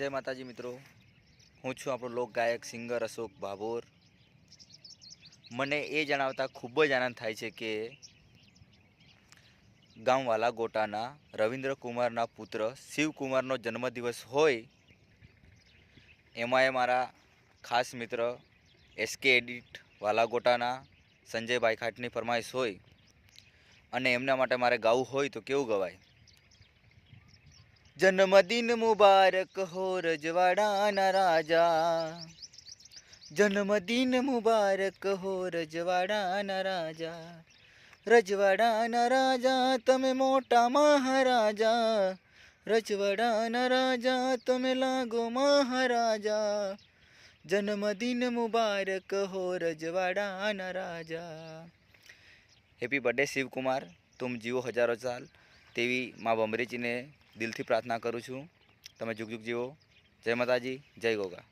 જય માતાજી મિત્રો. હું છું આપણો લોક ગાયક સિંગર અશોક ભાભોર મને એ જણાવતા ખૂબ જ આનંદ થાય છે કે ગામવાલા ગોટાના રવિન્દ્ર કુમારના પુત્ર શિવકુમારનો જન્મદિવસ હોય, એમાં એ મારા ખાસ મિત્ર એસકે એડિટ વાલાગોટાના સંજય ભાઈખાટની ફરમાઈશ હોય અને એમના માટે મારે ગાવું હોય તો કેવું ગવાય? જન્મદિન મુબારક હો રજવાડાના રાજા. જન્મદિન મુબારક હો રજવાડાના રાજા. રજવાડાના રાજા, તમે મોટા મહારાજા. રજવાડાના રાજા, તમે લાગો મહારાજા. જન્મદિન મુબારક હો રજવાડાના રાજા. Happy birthday Shivkumar. તુમ જીવો હજારો સાલ. તેવી મા બમરીજીને દિલથી પ્રાર્થના કરું છું. તમે જુગ જુગ જીવો. જય માતાજી જય ગોગા.